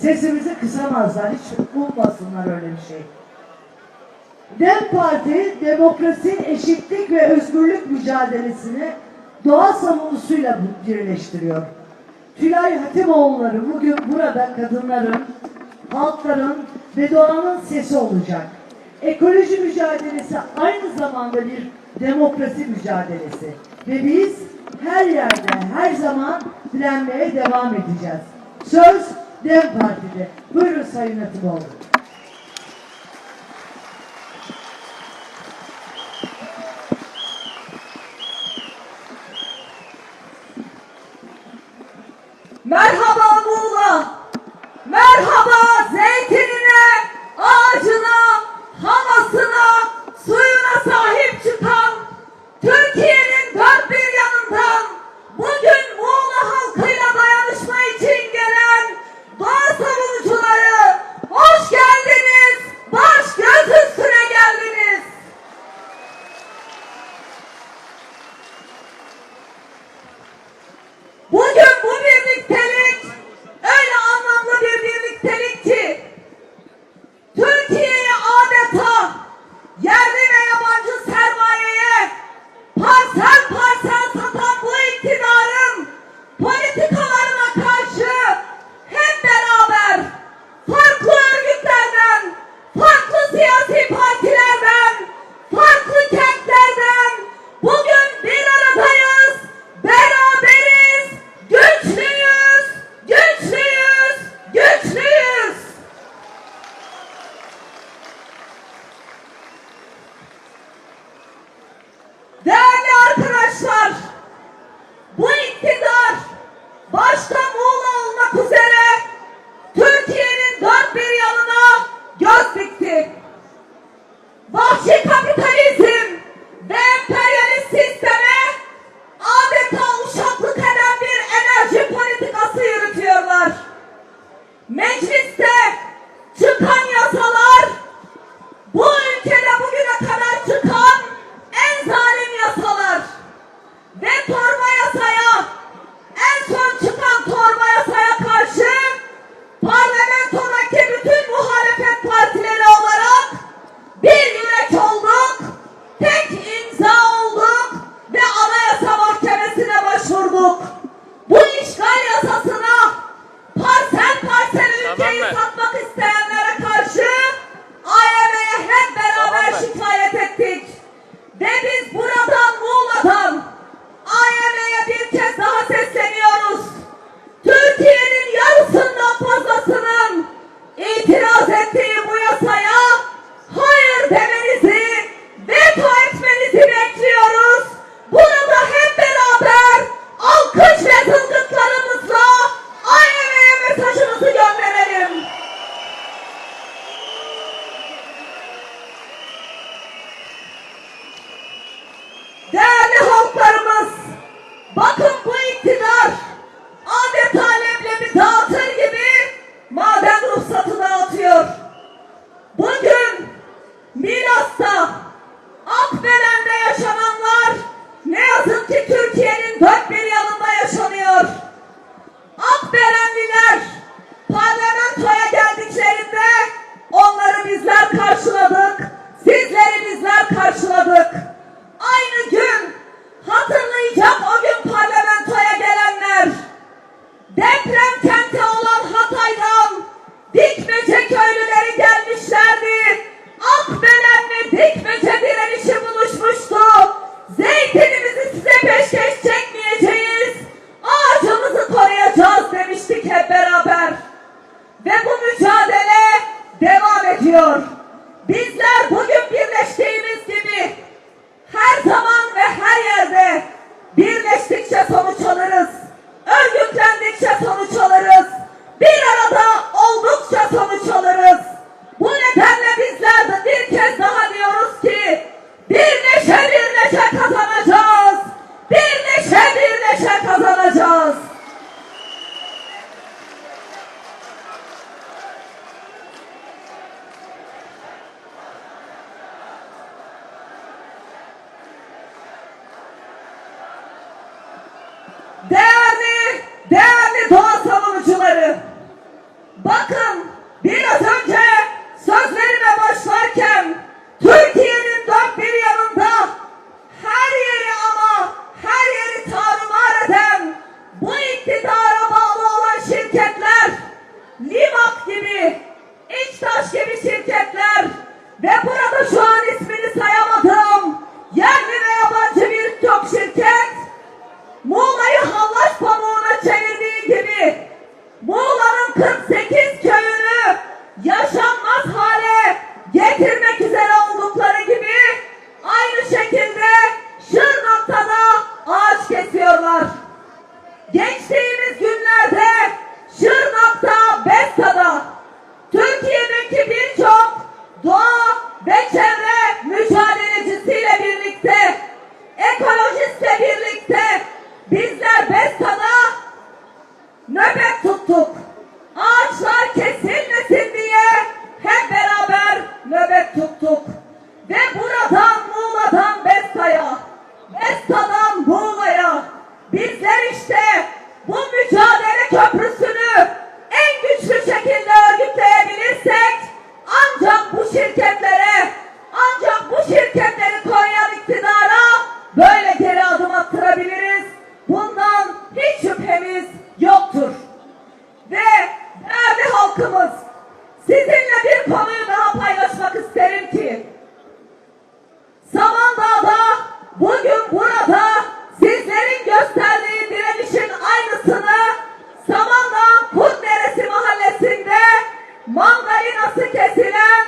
Sesimizi kısamazlar. Hiç bulmasınlar öyle bir şey. DEM Parti demokrasi, eşitlik ve özgürlük mücadelesini doğa savunusuyla birleştiriyor. Tülay Hatimoğulları bugün burada kadınların, halkların ve doğanın sesi olacak. Ekoloji mücadelesi aynı zamanda bir demokrasi mücadelesi. Ve biz her yerde, her zaman direnmeye devam edeceğiz. Söz DEM Partili. Buyurun Sayın Hatipoğlu. Merhaba. karşıladık, sizleri bizler karşıladık. Aynı gün hatırlayacak o gün parlamentoya gelenler deprem kenti olan Hatay'dan Dikmece köylüleri gelmişlerdi. Akbelenle Dikmece direnişi buluşmuştu. Zeytinimizi size peşkeş çekmeyeceğiz. Ağacımızı koruyacağız demiştik hep beraber. Ve bu mücadele devam ediyor. ভিজলার Değerli, değerli doğa savunucuları. Bakın Anısını Samandağ Kut Deresi mahallesinde mandalinası kesilen